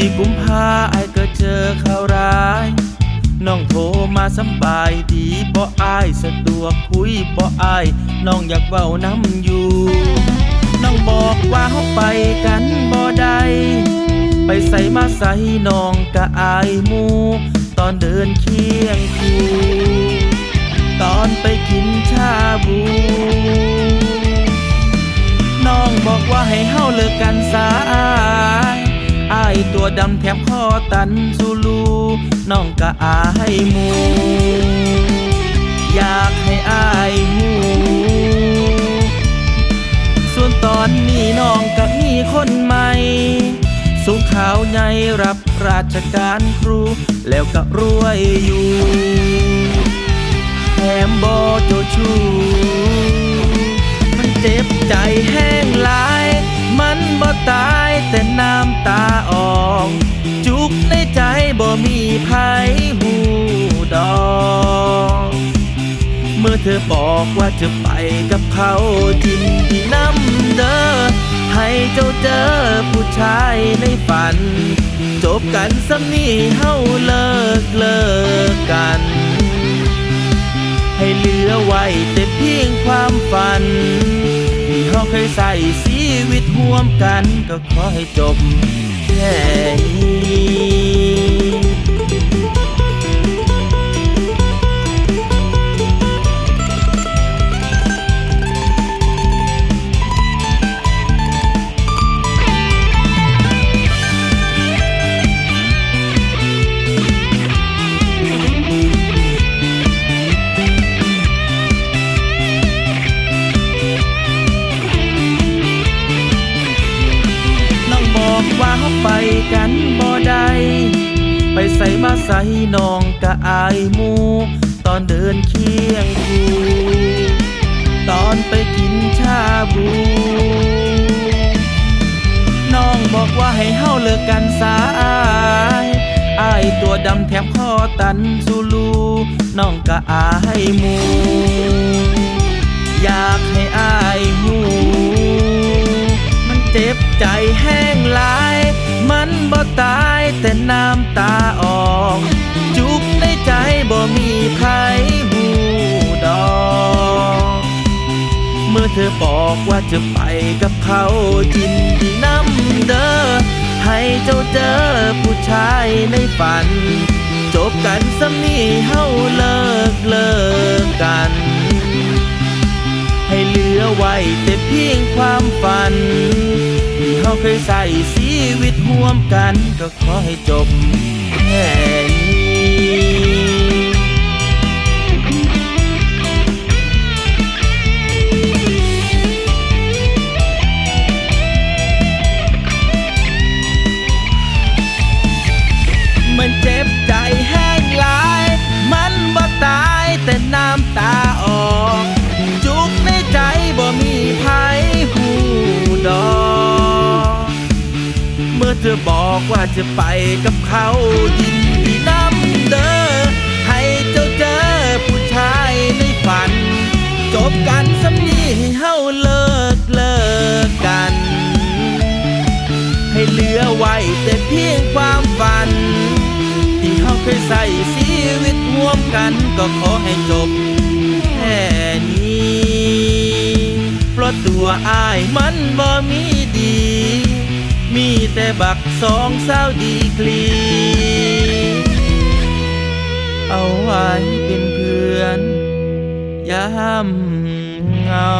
สี่กุมภาไอายก็เจอข่าวร้าย น้องโทรมาสบายดีบ่อายสะดวกคุยบ่อาย น้องอยากเว้าน้ำอยู่ น้องบอกว่าเฮาไปกันบ่ได้ไปใส่มาใส่น้องกะอายหมู ตอนเดินเคียงคู่ตอนไปกินชาบู ดำแถมคอตันสูลูน้องกะอายหมูอยากให้อายหูส่วนตอนนี้น้องกับมีคนใหม่สูงขาวใหญ่รับราชการครู แล้วก็รวยอยู่แถมบอโจชูมันเจ็บใจแห้งลาย มันบ่ตายแต่น้ำตาออก จุกในใจบ่มีภัยหูดอกเมื่อเธอบอกว่าจะไปกับเขาจินที่น้ำเด้อให้เจ้าเจอผู้ชายในฝัน จบกันสำนี่เฮาเลิกเลิกกัน ให้เหลือไว้แต่เพียงความฝัน เคยใส่ชีวิตร่วมกันก็ขอให้จบแค่นี้ ว่าเฮาไปกันบ่ได้ไปใส่มาใส่น้องกะอายหมูตอนเดินเคียงคูตอนไปกินชาบูน้องบอกว่าให้เฮาเลิกกันสายอายตัวดำแถมคอตันสูลูน้องกะอายหมูอยากให้อายหูมันเจ็บใจแห้งลา ตายแต่น้ำตาออก จุกในใจบ่มีภัยหูดอก เมื่อเธอบอกว่าจะไปกับเขาจินที่น้ำเด้อให้เจ้าเจอผู้ชายในฝัน จบกันสำนี่เฮาเลิกเลิกกัน ให้เหลือไว้แต่เพียงความฝัน เฮาเคยใส่ชีวิตห่วมกันก็ขอให้จบ เธอบอกว่าจะไปกับเขายินดีน้ำเด้อให้เจ้าเจอผู้ชายในฝัน จบกันสำนีให้เฮาเลิกเลิกกัน ให้เหลือไว้แต่เพียงความฝัน ที่เฮาเคยใส่ชีวิตร่วมกันก็ขอให้จบแค่นี้ เพราะตัวอายมันบ่มีดี มีแต่บักสองสาวดีกรี เอาไว้เป็นเพื่อนยามเหงา